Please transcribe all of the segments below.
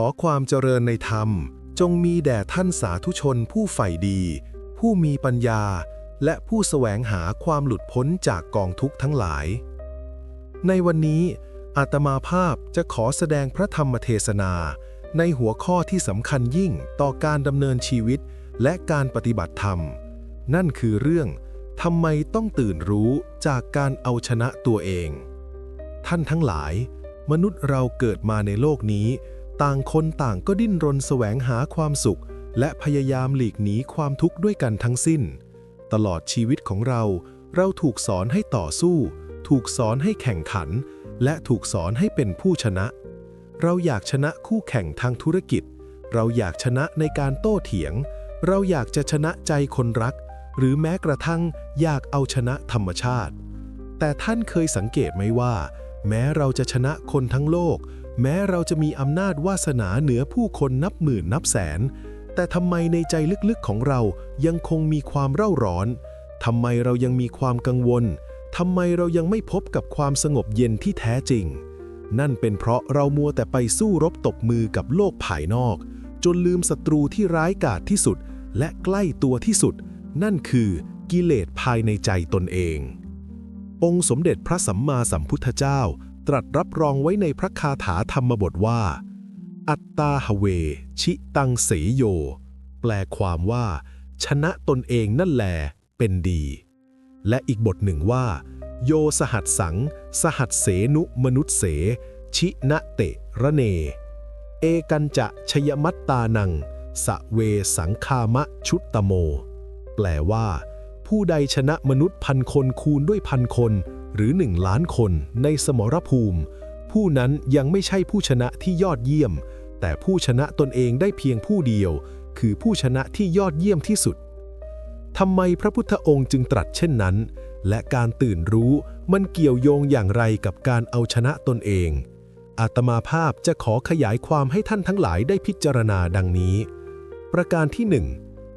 ขอความเจริญในธรรม จงมีแด่ท่านสาธุชนผู้ใฝ่ดี ผู้มีปัญญา และผู้แสวงหาความหลุดพ้นจากกองทุกข์ทั้งหลาย ในวันนี้ อาตมาภาพจะขอแสดงพระธรรมเทศนา ในหัวข้อที่สำคัญยิ่งต่อการดำเนินชีวิตและการปฏิบัติธรรม นั่นคือเรื่องทำไมต้องตื่นรู้จากการเอาชนะตัวเอง ท่านทั้งหลาย มนุษย์เราเกิดมาในโลกนี้ ต่างคนต่างก็ดิ้นรนแสวงหาความสุข และพยายามหลีกหนีความทุกข์ด้วยกันทั้งสิ้น ตลอดชีวิตของเรา เราถูกสอนให้ต่อสู้ ถูกสอนให้แข่งขัน และถูกสอนให้เป็นผู้ชนะ เราอยากชนะคู่แข่งทางธุรกิจ เราอยากชนะในการโต้เถียง เราอยากจะชนะใจคนรัก หรือแม้กระทั่งอยากเอาชนะธรรมชาติ แต่ท่านเคยสังเกตไหมว่า แม้เราจะชนะคนทั้งโลก แม้เราจะมีอำนาจวาสนาเหนือผู้คนนับหมื่นนับแสน แต่ทำไมในใจลึกๆของเรายังคงมีความเร่าร้อน ทำไมเรายังมีความกังวล ทำไมเรายังไม่พบกับความสงบเย็นที่แท้จริง นั่นเป็นเพราะเรามัวแต่ไปสู้รบตบมือกับโลกภายนอก จนลืมศัตรูที่ร้ายกาจที่สุด และใกล้ตัวที่สุด นั่นคือกิเลสภายในใจตนเอง องค์สมเด็จพระสัมมาสัมพุทธเจ้า ตรัสรับรองไว้ในพระคาถาธรรมบทว่า อัตตาหเว ชิตังเสโย แปลความว่า ชนะตนเองนั่นแหลเป็นดี และอีกบทหนึ่งว่า โยสหัสสัง สหัสเสนุมนุษเส ชินะเตระเน เอกันจะชยมัตตานัง สะเวสังคามะชุตตโม แปลว่า ผู้ใดชนะมนุษย์พันคนคูณด้วยพันคน หรือหนึ่งล้านคนในสมรภูมิ ผู้นั้นยังไม่ใช่ผู้ชนะที่ยอดเยี่ยม แต่ผู้ชนะตนเองได้เพียงผู้เดียว คือผู้ชนะที่ยอดเยี่ยมที่สุดทำไมพระพุทธองค์จึงตรัสเช่นนั้น และการตื่นรู้มันเกี่ยวโยงอย่างไรกับการเอาชนะตนเอง อาตมาภาพจะขอขยายความให้ท่านทั้งหลายได้พิจารณาดังนี้ ประการที่หนึ่ง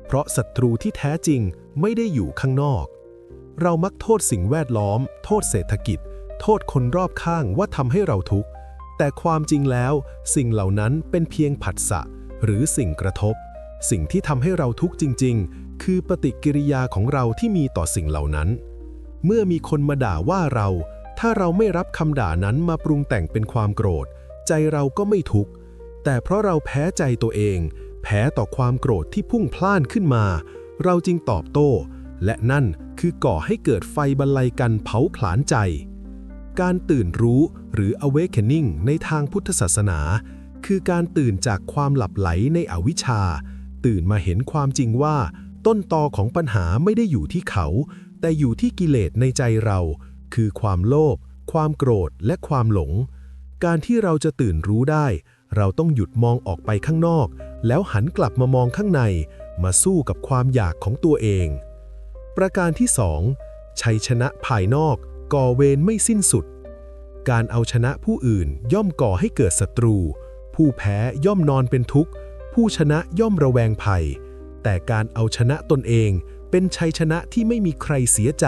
เพราะศัตรูที่แท้จริงไม่ได้อยู่ข้างนอก เรามักโทษสิ่งแวดล้อม โทษเศรษฐกิจ โทษคนรอบข้างว่าทำให้เราทุกข์ แต่ความจริงแล้ว สิ่งเหล่านั้นเป็นเพียงผัสสะหรือสิ่งกระทบ สิ่งที่ทำให้เราทุกข์จริง ๆ คือปฏิกิริยาของเราที่มีต่อสิ่งเหล่านั้น เมื่อมีคนมาด่าว่าเรา ถ้าเราไม่รับคำด่านั้นมาปรุงแต่งเป็นความโกรธ ใจเราก็ไม่ทุกข์ แต่เพราะเราแพ้ใจตัวเอง แพ้ต่อความโกรธที่พุ่งพล่านขึ้นมา เราจึงตอบโต้ และนั่นคือก่อให้เกิดไฟบรรลัยกันเผาผลาญใจ การตื่นรู้หรือ awakening ในทางพุทธศาสนา คือการตื่นจากความหลับไหลในอวิชชา ตื่นมาเห็นความจริงว่า ต้นตอของปัญหาไม่ได้อยู่ที่เขา แต่อยู่ที่กิเลสในใจเรา คือความโลภความโกรธและความหลง การที่เราจะตื่นรู้ได้ เราต้องหยุดมองออกไปข้างนอก แล้วหันกลับมามองข้างใน มาสู้กับความอยากของตัวเอง ประการที่สองชัยชนะภายนอก ก่อเวรไม่สิ้นสุด การเอาชนะผู้อื่นย่อมก่อให้เกิดศัตรู ผู้แพ้ย่อมนอนเป็นทุกข์ ผู้ชนะย่อมระแวงภัย แต่การเอาชนะตนเองเป็นชัยชนะที่ไม่มีใครเสียใจ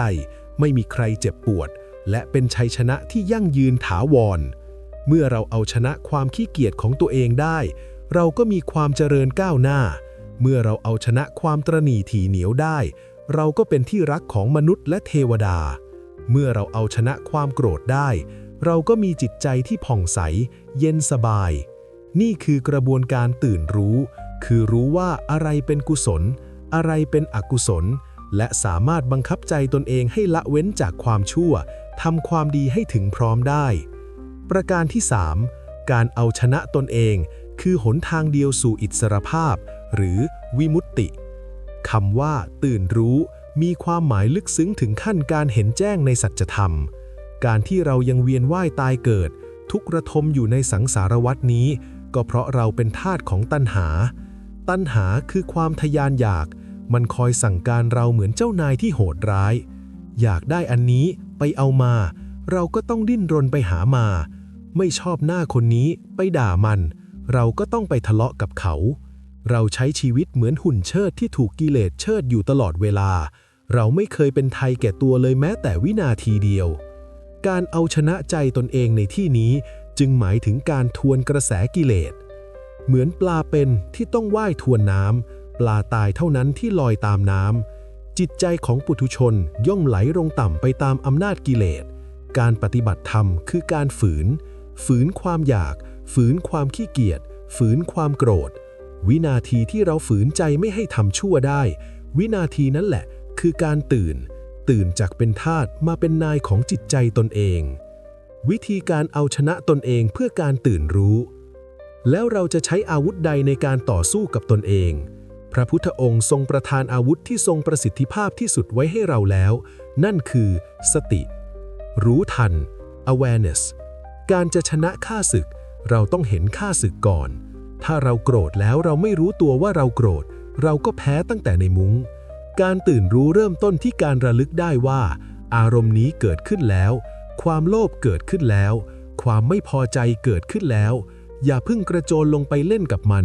ไม่มีใครเจ็บปวด และเป็นชัยชนะที่ยั่งยืนถาวร เมื่อเราเอาชนะความขี้เกียจของตัวเองได้ เราก็มีความเจริญก้าวหน้า เมื่อเราเอาชนะความตรณีถี่เหนียวได้ เราก็เป็นที่รักของมนุษย์และเทวดา เมื่อเราเอาชนะความโกรธได้ เราก็มีจิตใจที่ผ่องใส เย็นสบาย นี่คือกระบวนการตื่นรู้ คือรู้ว่าอะไรเป็นกุศล อะไรเป็นอกุศล และสามารถบังคับใจตนเองให้ละเว้นจากความชั่วทำความดีให้ถึงพร้อมได้ ประการที่ 3 การเอาชนะตนเอง คือหนทางเดียวสู่อิสรภาพ หรือวิมุตติ คำว่า ตื่นรู้ มีความหมายลึกซึ้งถึงขั้นการเห็นแจ้งในสัจธรรม การที่เรายังเวียนว่ายตายเกิด ทุกระทมอยู่ในสังสารวัฏนี้ ก็เพราะเราเป็นทาสของตัณหา ตัณหาคือความทยานอยาก มันคอยสั่งการเราเหมือนเจ้านายที่โหดร้าย อยากได้อันนี้ไปเอามา เราก็ต้องดิ้นรนไปหามา ไม่ชอบหน้าคนนี้ไปด่ามัน เราก็ต้องไปทะเลาะกับเขา เราใช้ชีวิตเหมือนหุ่นเชิดที่ถูกกิเลสเชิดอยู่ตลอดเวลา เราไม่เคยเป็นไทยแก่ตัวเลยแม้แต่วินาทีเดียว การเอาชนะใจตนเองในที่นี้จึงหมายถึงการทวนกระแสกิเลส เหมือนปลาเป็นที่ต้องว่ายทวนน้ำปลาตายเท่านั้นที่ลอยตามน้ำจิตใจของปุถุชนย่อมไหลลงต่ำไปตามอำนาจกิเลส การปฏิบัติธรรมคือการฝืน ฝืนความอยาก ฝืนความขี้เกียจ ฝืนความโกรธ วินาทีที่เราฝืนใจไม่ให้ทำชั่วได้ วินาทีนั้นแหละ คือการตื่น ตื่นจากเป็นทาสมาเป็นนายของจิตใจตนเอง วิธีการเอาชนะตนเองเพื่อการตื่นรู้ แล้วเราจะใช้อาวุธใดในการต่อสู้กับตนเอง พระพุทธองค์ทรงประทานอาวุธที่ทรงประสิทธิภาพที่สุดไว้ให้เราแล้ว นั่นคือ สติ รู้ทัน awareness การจะชนะข้าศึก เราต้องเห็นข้าศึกก่อน ถ้าเราโกรธแล้วเราไม่รู้ตัวว่าเราโกรธ เราก็แพ้ตั้งแต่ในมุง้ง การตื่นรู้เริ่มต้นที่การระลึกได้ว่า อารมณ์นี้เกิดขึ้นแล้ว ความโลภเกิดขึ้นแล้ว ความไม่พอใจเกิดขึ้นแล้ว อย่าเพิ่งกระโจนลงไปเล่นกับมัน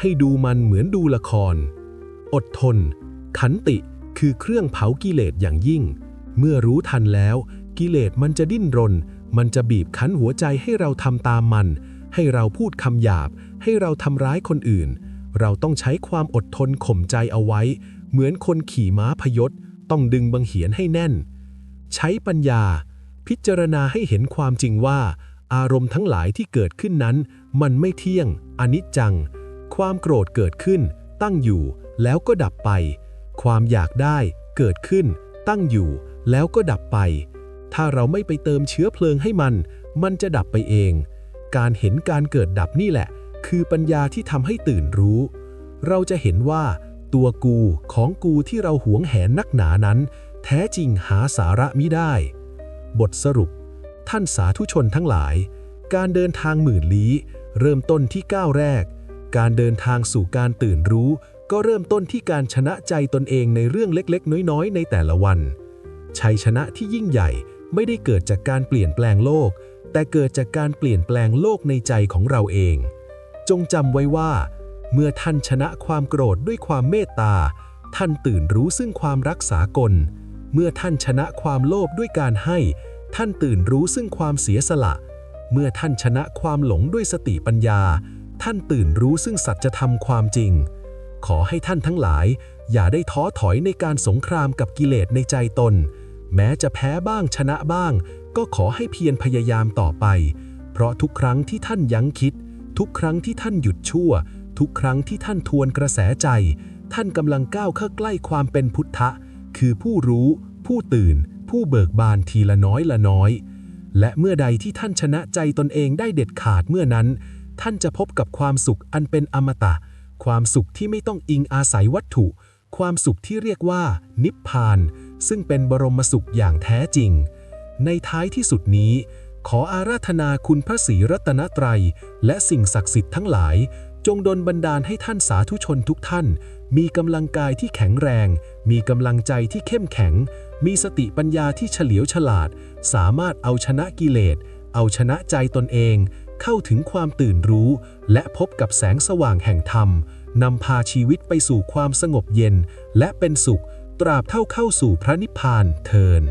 ให้ดูมันเหมือนดูละคร อดทน ขันติคือเครื่องเผากิเลสอย่างยิ่ง เมื่อรู้ทันแล้ว กิเลสมันจะดิ้นรน มันจะบีบคั้นหัวใจให้เราทำตามมัน ให้เราพูดคำหยาบ ให้เราทำร้ายคนอื่น เราต้องใช้ความอดทนข่มใจเอาไว้ เหมือนคนขี่ม้าพยศ ต้องดึงบังเหียนให้แน่น ใช้ปัญญา พิจารณาให้เห็นความจริงว่า อารมณ์ทั้งหลายที่เกิดขึ้นนั้น มันไม่เที่ยง อนิจจัง ความโกรธเกิดขึ้น ตั้งอยู่ แล้วก็ดับไป ความอยากได้ เกิดขึ้น ตั้งอยู่ แล้วก็ดับไป ถ้าเราไม่ไปเติมเชื้อเพลิงให้มัน มันจะดับไปเอง การเห็นการเกิดดับนี่แหละ คือปัญญาที่ทำให้ตื่นรู้ เราจะเห็นว่าตัวกูของกูที่เราหวงแหนนักหนานั้น แท้จริงหาสาระมิได้ บทสรุป ท่านสาธุชนทั้งหลาย การเดินทางหมื่นลี้ เริ่มต้นที่ก้าวแรก การเดินทางสู่การตื่นรู้ ก็เริ่มต้นที่การชนะใจตนเองในเรื่องเล็กๆ น้อยๆ ในแต่ละวัน ชัยชนะที่ยิ่งใหญ่ไม่ได้เกิดจากการเปลี่ยนแปลงโลก แต่เกิดจากการเปลี่ยนแปลงโลกในใจของเราเอง จงจำไว้ว่า เมื่อท่านชนะความโกรธด้วยความเมตตา ท่านตื่นรู้ซึ่งความรักษากล เมื่อท่านชนะความโลภด้วยการให้ ท่านตื่นรู้ซึ่งความเสียสละ เมื่อท่านชนะความหลงด้วยสติปัญญา ท่านตื่นรู้ซึ่งสัจธรรมความจริง ขอให้ท่านทั้งหลาย อย่าได้ท้อถอยในการสงครามกับกิเลสในใจตน แม้จะแพ้บ้างชนะบ้าง ก็ขอให้เพียรพยายามต่อไป เพราะทุกครั้งที่ท่านยั้งคิด ทุกครั้งที่ท่านหยุดชั่ว ทุกครั้งที่ท่านทวนกระแสใจ ท่านกำลังก้าวเข้าใกล้ความเป็นพุทธะ คือผู้รู้ ผู้ตื่น ผู้เบิกบานทีละน้อยละน้อย และเมื่อใดที่ท่านชนะใจตนเองได้เด็ดขาดเมื่อนั้น ท่านจะพบกับความสุขอันเป็นอมตะ ความสุขที่ไม่ต้องอิงอาศัยวัตถุ ความสุขที่เรียกว่า นิพพาน ซึ่งเป็นบรมสุขอย่างแท้จริง ในท้ายที่สุดนี้ ขออาราธนาคุณพระศรีรัตนตรัย และสิ่งศักดิ์สิทธิ์ทั้งหลาย จงดลบันดาลให้ท่านสาธุชนทุกท่าน มีกำลังกายที่แข็งแรง มีกำลังใจที่เข้มแข็ง มีสติปัญญาที่เฉลียวฉลาด สามารถเอาชนะกิเลส เอาชนะใจตนเอง เข้าถึงความตื่นรู้ และพบกับแสงสว่างแห่งธรรมนำพาชีวิตไปสู่ความสงบเย็น และเป็นสุข ตราบเท่าเข้าสู่พระนิพพานเทิน